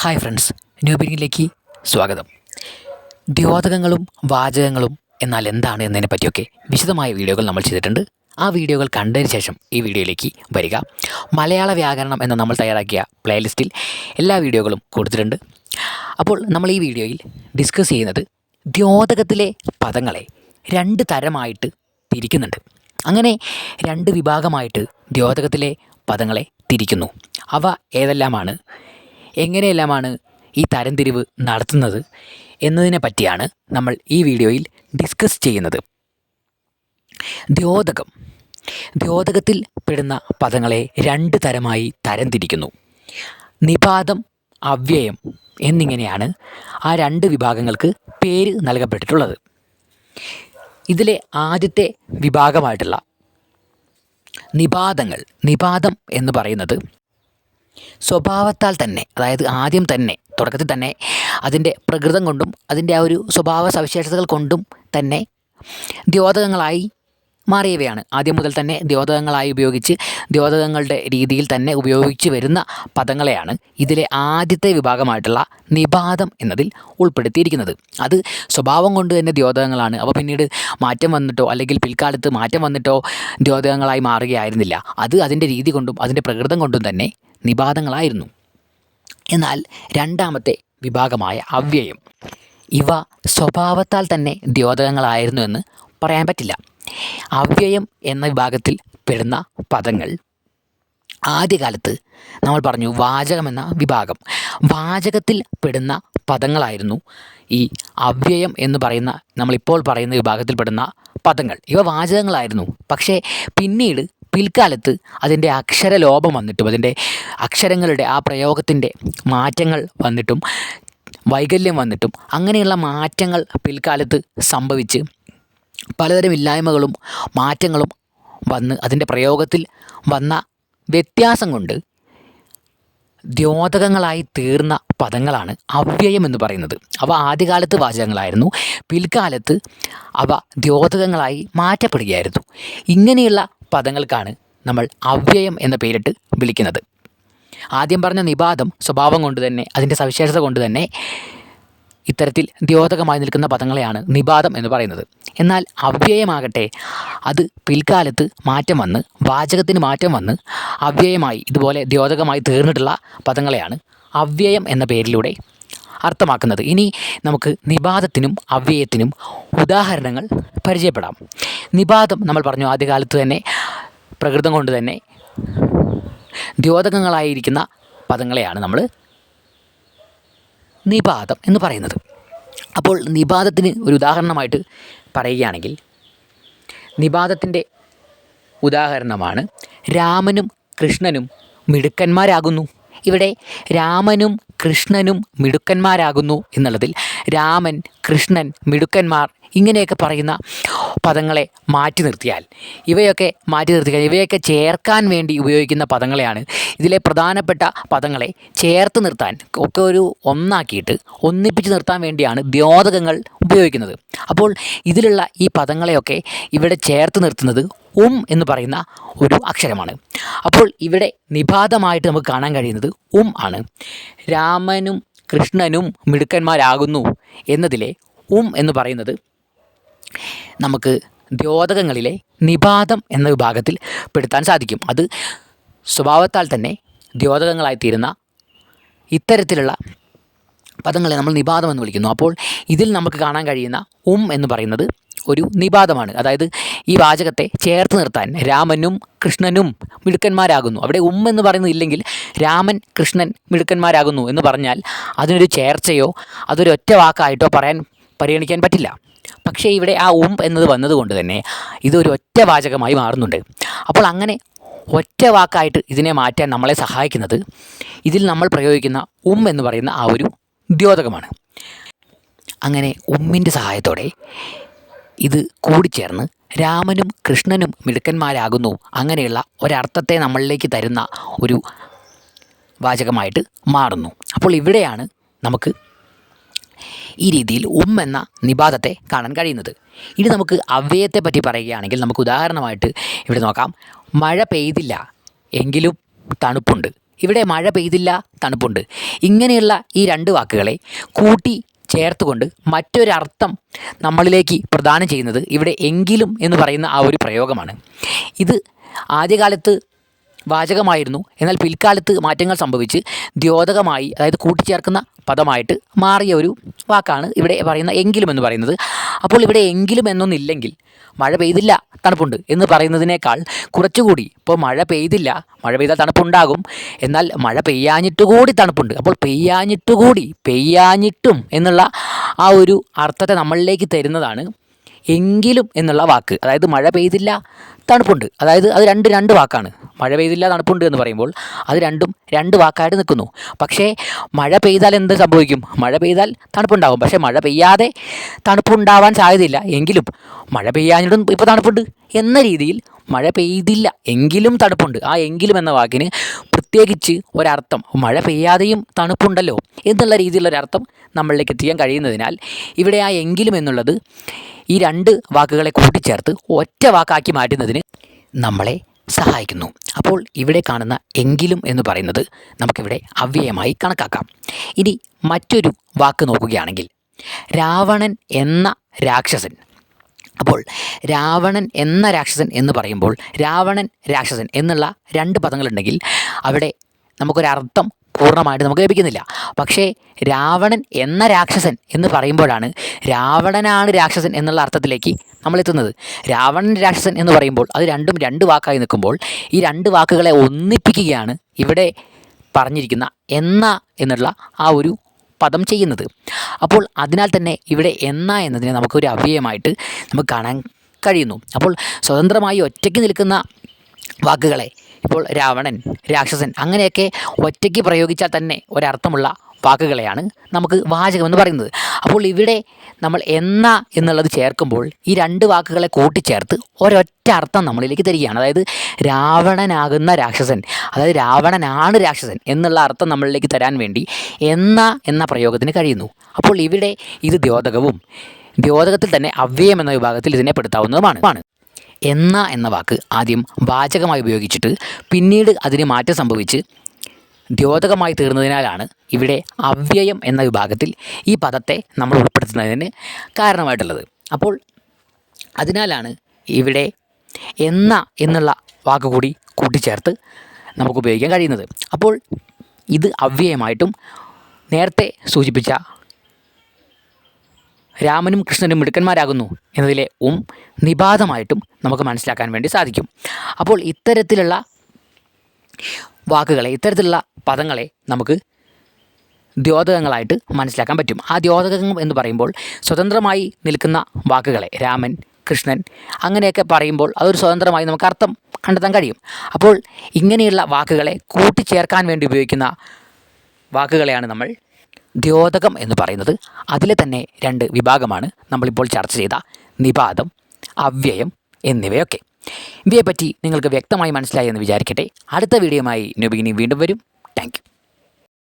Hi friends new സ്വാഗതം. ദ്യോതകങ്ങളും വാചകങ്ങളും എന്നാൽ എന്താണ് എന്നതിനെ പറ്റിയൊക്കെ വിശദമായ വീഡിയോകൾ നമ്മൾ ചെയ്തിട്ടുണ്ട്. ആ വീഡിയോകൾ കണ്ടതിന് ശേഷം ഈ വീഡിയോയിലേക്ക് വരിക. മലയാള വ്യാകരണം എന്ന് നമ്മൾ തയ്യാറാക്കിയ പ്ലേലിസ്റ്റിൽ എല്ലാ വീഡിയോകളും കൊടുത്തിട്ടുണ്ട്. അപ്പോൾ നമ്മൾ ഈ വീഡിയോയിൽ ഡിസ്കസ് ചെയ്യുന്നത് ദ്യോതകത്തിലെ പദങ്ങളെ രണ്ട് തരമായിട്ട് തിരിക്കുന്നുണ്ട്. അങ്ങനെ രണ്ട് വിഭാഗമായിട്ട് ദ്യോതകത്തിലെ പദങ്ങളെ തിരിക്കുന്നു. അവ ഏതെല്ലാമാണ്? എങ്ങനെയെല്ലാമാണ് ഈ തരംതിരിവ് നടത്തുന്നത് എന്നതിനെ പറ്റിയാണ് നമ്മൾ ഈ വീഡിയോയിൽ ഡിസ്കസ് ചെയ്യുന്നത്. ദ്യോതകം. ദ്യോതകത്തിൽ പെടുന്ന പദങ്ങളെ രണ്ട് തരമായി തരംതിരിക്കുന്നു. നിപാതം അവ്യയം എന്നിങ്ങനെയാണ് ആ രണ്ട് വിഭാഗങ്ങൾക്ക് പേര് നൽകപ്പെട്ടിട്ടുള്ളത്. ഇതിലെ ആദ്യത്തെ വിഭാഗമായിട്ടുള്ള നിപാതങ്ങൾ നിപാതം എന്ന് പറയുന്നത് സ്വഭാവത്താൽ തന്നെ അതായത് ആദ്യം തന്നെ തുടക്കത്തിൽ തന്നെ അതിന്റെ പ്രകൃതം കൊണ്ടും അതിന്റെ ആ ഒരു സ്വഭാവ സവിശേഷതകൾ കൊണ്ടും തന്നെ ദ്യോതകങ്ങളായി മാറിയവയാണ്. ആദ്യം മുതൽ തന്നെ ദ്യോതകങ്ങളായി ഉപയോഗിച്ച് ദ്യോതകങ്ങളുടെ രീതിയിൽ തന്നെ ഉപയോഗിച്ച് വരുന്ന പദങ്ങളെയാണ് ഇതിലെ ആദ്യത്തെ വിഭാഗമായിട്ടുള്ള നിപാതം എന്നതിൽ ഉൾപ്പെടുത്തിയിരിക്കുന്നത്. അത് സ്വഭാവം കൊണ്ട് തന്നെ ദ്യോതകങ്ങളാണ്. അവ പിന്നീട് മാറ്റം വന്നിട്ടോ അല്ലെങ്കിൽ പിൽക്കാലത്ത് മാറ്റം വന്നിട്ടോ ദ്യോതകങ്ങളായി മാറുകയായിരുന്നില്ല. അത് അതിന്റെ രീതി കൊണ്ടും അതിന്റെ പ്രകൃതം കൊണ്ടും തന്നെ നിപാതങ്ങളായിരുന്നു. എന്നാൽ രണ്ടാമത്തെ വിഭാഗമായ അവ്യയം ഇവ സ്വഭാവത്താൽ തന്നെ ദ്യോതകങ്ങളായിരുന്നു എന്ന് പറയാൻ പറ്റില്ല. അവ്യയം എന്ന വിഭാഗത്തിൽ പെടുന്ന പദങ്ങൾ ആദ്യകാലത്ത് നമ്മൾ പറഞ്ഞു വാചകം എന്ന വിഭാഗം. വാചകത്തിൽ പെടുന്ന പദങ്ങളായിരുന്നു ഈ അവ്യയം എന്ന് പറയുന്ന നമ്മളിപ്പോൾ പറയുന്ന വിഭാഗത്തിൽപ്പെടുന്ന പദങ്ങൾ. ഇവ വാചകങ്ങളായിരുന്നു. പക്ഷേ പിന്നീട് പിൽക്കാലത്ത് അതിന്റെ അക്ഷരലോപം വന്നിട്ടും അതിന്റെ അക്ഷരങ്ങളുടെ ആ പ്രയോഗത്തിന്റെ മാറ്റങ്ങൾ വന്നിട്ടും വൈകല്യം വന്നിട്ടും അങ്ങനെയുള്ള മാറ്റങ്ങൾ പിൽക്കാലത്ത് സംഭവിച്ച് പലതരം ഇല്ലായ്മകളും മാറ്റങ്ങളും വന്ന് അതിന്റെ പ്രയോഗത്തിൽ വന്ന വ്യത്യാസം കൊണ്ട് ദ്യോതകങ്ങളായി തീർന്ന പദങ്ങളാണ് അവ്യയം എന്ന് പറയുന്നത്. അവ ആദ്യകാലത്ത് വാചകങ്ങളായിരുന്നു. പിൽക്കാലത്ത് അവ ദ്യോതകങ്ങളായി മാറ്റപ്പെടുകയായിരുന്നു. ഇങ്ങനെയുള്ള പദങ്ങൾക്കാണ് നമ്മൾ അവ്യയം എന്ന പേരിട്ട് വിളിക്കുന്നത്. ആദ്യം പറഞ്ഞ നിപാതം സ്വഭാവം കൊണ്ട് തന്നെ അതിന്റെ സവിശേഷത കൊണ്ട് തന്നെ ഇത്തരത്തിൽ ദ്യോതകമായി നിൽക്കുന്ന പദങ്ങളെയാണ് നിപാതം എന്ന് പറയുന്നത്. എന്നാൽ അവ്യയമാകട്ടെ അത് പിൽക്കാലത്ത് മാറ്റം വന്ന് വാചകത്തിന് മാറ്റം വന്ന് അവ്യയമായി ഇതുപോലെ ദ്യോതകമായി തീർന്നിട്ടുള്ള പദങ്ങളെയാണ് അവ്യയം എന്ന പേരിലൂടെ അർത്ഥമാക്കുന്നത്. ഇനി നമുക്ക് നിപാതത്തിനും അവ്യയത്തിനും ഉദാഹരണങ്ങൾ പരിചയപ്പെടാം. നിപാതം നമ്മൾ പറഞ്ഞു ആദ്യകാലത്ത് തന്നെ പ്രകൃതം കൊണ്ട് തന്നെ ദ്യോതകങ്ങളായിരിക്കുന്ന പദങ്ങളെയാണ് നമ്മൾ നിപാതം എന്ന് പറയുന്നത്. അപ്പോൾ നിപാതത്തിന് ഒരു ഉദാഹരണമായിട്ട് പറയുകയാണെങ്കിൽ നിപാതത്തിന്റെ ഉദാഹരണമാണ് രാമനും കൃഷ്ണനും മിടുക്കന്മാരാകുന്നു. ഇവിടെ രാമനും കൃഷ്ണനും മിടുക്കന്മാരാകുന്നു എന്നുള്ളതിൽ രാമൻ കൃഷ്ണൻ മിടുക്കന്മാർ ഇങ്ങനെയൊക്കെ പറയുന്ന പദങ്ങളെ മാറ്റി നിർത്തിയാൽ ഇവയൊക്കെ മാറ്റി നിർത്തിയാൽ ഇവയൊക്കെ ചേർക്കാൻ വേണ്ടി ഉപയോഗിക്കുന്ന പദങ്ങളെയാണ്. ഇതിലെ പ്രധാനപ്പെട്ട പദങ്ങളെ ചേർത്ത് നിർത്താൻ ഒക്കെ ഒരു ഒന്നാക്കിയിട്ട് ഒന്നിപ്പിച്ച് നിർത്താൻ വേണ്ടിയാണ് ദ്യോതകങ്ങൾ ഉപയോഗിക്കുന്നത്. അപ്പോൾ ഇതിലുള്ള ഈ പദങ്ങളെയൊക്കെ ഇവിടെ ചേർത്ത് നിർത്തുന്നത് ഉം എന്ന് പറയുന്ന ഒരു അക്ഷരമാണ്. അപ്പോൾ ഇവിടെ നിപാതമായിട്ട് നമുക്ക് കാണാൻ കഴിയുന്നത് ഉം ആണ്. രാമനും കൃഷ്ണനും മിടുക്കന്മാരാകുന്നു എന്നതിലെ ഉം എന്ന് പറയുന്നത് നമുക്ക് ദ്യോതകങ്ങളിലെ നിപാതം എന്ന വിഭാഗത്തിൽ പെടുത്താൻ സാധിക്കും. അത് സ്വഭാവത്താൽ തന്നെ ദ്യോതകങ്ങളായിത്തീരുന്ന ഇത്തരത്തിലുള്ള പദങ്ങളെ നമ്മൾ നിപാതം എന്ന് വിളിക്കുന്നു. അപ്പോൾ ഇതിൽ നമുക്ക് കാണാൻ കഴിയുന്ന ഉം എന്ന് പറയുന്നത് ഒരു നിപാതമാണ്. അതായത് ഈ വാചകത്തെ ചേർത്ത് നിർത്താൻ രാമനും കൃഷ്ണനും മിടുക്കന്മാരാകുന്നു. അവിടെ ഉം എന്ന് പറയുന്നത് ഇല്ലെങ്കിൽ രാമൻ കൃഷ്ണൻ മിടുക്കന്മാരാകുന്നു എന്ന് പറഞ്ഞാൽ അതിനൊരു ചേർച്ചയോ അതൊരു ഒറ്റ വാക്കായിട്ടോ പറയാൻ പരിഗണിക്കാൻ പറ്റില്ല. പക്ഷേ ഇവിടെ ആ ഉം എന്നത് വന്നതുകൊണ്ട് തന്നെ ഇതൊരു ഒറ്റ വാചകമായി മാറുന്നുണ്ട്. അപ്പോൾ അങ്ങനെ ഒറ്റ വാക്കായിട്ട് ഇതിനെ മാറ്റാൻ നമ്മളെ സഹായിക്കുന്നത് ഇതിൽ നമ്മൾ പ്രയോഗിക്കുന്ന ഉം എന്ന് പറയുന്ന ആ ഒരു ദ്യോതകമാണ്. അങ്ങനെ ഉമ്മിന്റെ സഹായത്തോടെ ഇത് കൂടിച്ചേർന്ന് രാമനും കൃഷ്ണനും മിടുക്കന്മാരാകുന്നു അങ്ങനെയുള്ള ഒരർത്ഥത്തെ നമ്മളിലേക്ക് തരുന്ന ഒരു വാചകമായിട്ട് മാറുന്നു. അപ്പോൾ ഇവിടെയാണ് നമുക്ക് ഈ രീതിയിൽ ഉം എന്ന നിപാതത്തെ കാണാൻ കഴിയുന്നത്. ഇനി നമുക്ക് അവ്യയത്തെ പറ്റി പറയുകയാണെങ്കിൽ നമുക്ക് ഉദാഹരണമായിട്ട് ഇവിടെ നോക്കാം. മഴ പെയ്തില്ല എങ്കിലും തണുപ്പുണ്ട്. ഇവിടെ മഴ പെയ്തില്ല തണുപ്പുണ്ട്. ഇങ്ങനെയുള്ള ഈ രണ്ട് വാക്കുകളെ കൂട്ടി ചേർത്തുകൊണ്ട് മറ്റൊരർത്ഥം നമ്മളിലേക്ക് പ്രദാനം ചെയ്യുന്നത് ഇവിടെ എങ്കിലും എന്ന് പറയുന്ന ആ ഒരു പ്രയോഗമാണ്. ഇത് ആദ്യകാലത്ത് വാചകമായിരുന്നു. എന്നാൽ പിൽക്കാലത്ത് മാറ്റങ്ങൾ സംഭവിച്ച് ദ്യോതകമായി അതായത് കൂട്ടിച്ചേർക്കുന്ന പദമായിട്ട് മാറിയ ഒരു വാക്കാണ് ഇവിടെ പറയുന്ന എങ്കിലും എന്ന് പറയുന്നത്. അപ്പോൾ ഇവിടെ എങ്കിലും എന്നൊന്നില്ലെങ്കിൽ മഴ പെയ്തില്ല തണുപ്പുണ്ട് എന്ന് പറയുന്നതിനേക്കാൾ കുറച്ചുകൂടി ഇപ്പോൾ മഴ പെയ്തില്ല മഴ പെയ്താൽ തണുപ്പുണ്ടാകും. എന്നാൽ മഴ പെയ്യാഞ്ഞിട്ട് കൂടി തണുപ്പുണ്ട്. അപ്പോൾ പെയ്യാഞ്ഞിട്ട് കൂടി പെയ്യാഞ്ഞിട്ടും എന്നുള്ള ആ ഒരു അർത്ഥത്തെ നമ്മളിലേക്ക് തരുന്നതാണ് എങ്കിലും എന്നുള്ള വാക്ക്. അതായത് മഴ പെയ്തില്ല തണുപ്പുണ്ട്. അതായത് അത് രണ്ട് രണ്ട് വാക്കാണ്. മഴ പെയ്തില്ല തണുപ്പുണ്ട് എന്ന് പറയുമ്പോൾ അത് രണ്ടും രണ്ട് വാക്കായിട്ട് നിൽക്കുന്നു. പക്ഷേ മഴ പെയ്താൽ എന്ത് സംഭവിക്കും? മഴ പെയ്താൽ തണുപ്പുണ്ടാകും. പക്ഷേ മഴ പെയ്യാതെ തണുപ്പുണ്ടാവാൻ സാധ്യതയില്ല. എങ്കിലും മഴ പെയ്യാഞ്ഞിട്ടും ഇപ്പോൾ തണുപ്പുണ്ട് എന്ന രീതിയിൽ മഴ പെയ്തില്ല എങ്കിലും തണുപ്പുണ്ട്. ആ എങ്കിലും എന്ന വാക്കിന് പ്രത്യേകിച്ച് ഒരർത്ഥം. മഴ പെയ്യാതെയും തണുപ്പുണ്ടല്ലോ എന്നുള്ള രീതിയിലൊരർത്ഥം നമ്മളിലേക്ക് എത്തിക്കാൻ കഴിയുന്നതിനാൽ ഇവിടെ ആ എങ്കിലും എന്നുള്ളത് ഈ രണ്ട് വാക്കുകളെ കൂട്ടിച്ചേർത്ത് ഒറ്റ വാക്കാക്കി മാറ്റുന്നതിന് നമ്മളെ സഹായിക്കുന്നു. അപ്പോൾ ഇവിടെ കാണുന്ന എങ്കിലും എന്ന് പറയുന്നത് നമുക്കിവിടെ അവ്യയമായി കണക്കാക്കാം. ഇനി മറ്റൊരു വാക്ക് നോക്കുകയാണെങ്കിൽ രാവണൻ എന്ന രാക്ഷസൻ. അപ്പോൾ രാവണൻ എന്ന രാക്ഷസൻ എന്ന് പറയുമ്പോൾ രാവണൻ രാക്ഷസൻ എന്നുള്ള രണ്ട് പദങ്ങളുണ്ടെങ്കിൽ അവിടെ നമുക്കൊരർത്ഥം പൂർണമായിട്ട് നമുക്ക് ലഭിക്കുന്നില്ല. പക്ഷേ രാവണൻ എന്ന രാക്ഷസൻ എന്ന് പറയുമ്പോഴാണ് രാവണനാണ് രാക്ഷസൻ എന്നുള്ള അർത്ഥത്തിലേക്ക് നമ്മൾ എത്തുന്നത് രാവണൻ രാക്ഷസൻ എന്ന് പറയുമ്പോൾ അത് രണ്ടും രണ്ട് വാക്കായി നിൽക്കുമ്പോൾ ഈ രണ്ട് വാക്കുകളെ ഒന്നിപ്പിക്കുകയാണ് ഇവിടെ പറഞ്ഞിരിക്കുന്ന എന്ന എന്നുള്ള ആ ഒരു പദം ചെയ്യുന്നത്. അപ്പോൾ അതിനാൽ തന്നെ ഇവിടെ എന്ന എന്നതിനെ നമുക്കൊരു അവ്യയമായിട്ട് നമുക്ക് കാണാൻ കഴിയുന്നു. അപ്പോൾ സ്വതന്ത്രമായി ഒറ്റയ്ക്ക് നിൽക്കുന്ന വാക്കുകളെ ഇപ്പോൾ രാവണൻ രാക്ഷസൻ അങ്ങനെയൊക്കെ ഒറ്റയ്ക്ക് പ്രയോഗിച്ചാൽ തന്നെ ഒരർത്ഥമുള്ള വാക്കുകളെയാണ് നമുക്ക് വാചകം എന്ന് പറയുന്നത്. അപ്പോൾ ഇവിടെ നമ്മൾ എന്ന എന്നുള്ളത് ചേർക്കുമ്പോൾ ഈ രണ്ട് വാക്കുകളെ കൂട്ടിച്ചേർത്ത് ഒരൊറ്റ അർത്ഥം നമ്മളിലേക്ക് തരികയാണ്. അതായത് രാവണനാകുന്ന രാക്ഷസൻ അതായത് രാവണനാണ് രാക്ഷസൻ എന്നുള്ള അർത്ഥം നമ്മളിലേക്ക് തരാൻ വേണ്ടി എന്ന എന്ന പ്രയോഗത്തിന് കഴിയുന്നു. അപ്പോൾ ഇവിടെ ഇത് ദ്യോതകവും ദ്യോതകത്തിൽ തന്നെ അവ്യയം എന്ന വിഭാഗത്തിൽ ഇതിനെ പെടുത്താവുന്നതുമാണ്. എന്ന എന്ന വാക്ക് ആദ്യം വാചകമായി ഉപയോഗിച്ചിട്ട് പിന്നീട് അതിന് മാറ്റം സംഭവിച്ച് ദ്യോതകമായി തീർന്നതിനാലാണ് ഇവിടെ അവ്യയം എന്ന വിഭാഗത്തിൽ ഈ പദത്തെ നമ്മൾ ഉൾപ്പെടുത്തുന്നതിന് കാരണമായിട്ടുള്ളത്. അപ്പോൾ അതിനാലാണ് ഇവിടെ എന്ന എന്നുള്ള വാക്ക് കൂടി കൂട്ടിച്ചേർത്ത് നമുക്ക് ഉപയോഗിക്കാൻ കഴിയുന്നത്. അപ്പോൾ ഇത് അവ്യയമായിട്ടും നേരത്തെ സൂചിപ്പിച്ച രാമനും കൃഷ്ണനും മിടുക്കന്മാരാകുന്നു എന്നതിലെ ഉം നിബാധമായിട്ടും നമുക്ക് മനസ്സിലാക്കാൻ വേണ്ടി സാധിക്കും. അപ്പോൾ ഇത്തരത്തിലുള്ള വാക്കുകളെ ഇത്തരത്തിലുള്ള പദങ്ങളെ നമുക്ക് ദ്യോതകങ്ങളായിട്ട് മനസ്സിലാക്കാൻ പറ്റും. ആ ദ്യോതകങ്ങൾ എന്ന് പറയുമ്പോൾ സ്വതന്ത്രമായി നിൽക്കുന്ന വാക്കുകളെ രാമൻ കൃഷ്ണൻ അങ്ങനെയൊക്കെ പറയുമ്പോൾ അതൊരു സ്വതന്ത്രമായി നമുക്ക് അർത്ഥം കണ്ടെത്താൻ കഴിയും. അപ്പോൾ ഇങ്ങനെയുള്ള വാക്കുകളെ കൂട്ടിച്ചേർക്കാൻ വേണ്ടി ഉപയോഗിക്കുന്ന വാക്കുകളെയാണ് നമ്മൾ ദ്യോതകം എന്ന് പറയുന്നത്. അതിലെ തന്നെ രണ്ട് വിഭാഗമാണ് നമ്മളിപ്പോൾ ചർച്ച ചെയ്ത നിപാതം അവ്യയം എന്നിവയൊക്കെ. ഇവയെപ്പറ്റി നിങ്ങൾക്ക് വ്യക്തമായി മനസ്സിലായി എന്ന് വിചാരിക്കട്ടെ. അടുത്ത വീഡിയോയുമായി നുബിനി വീണ്ടും വരും. Thank you.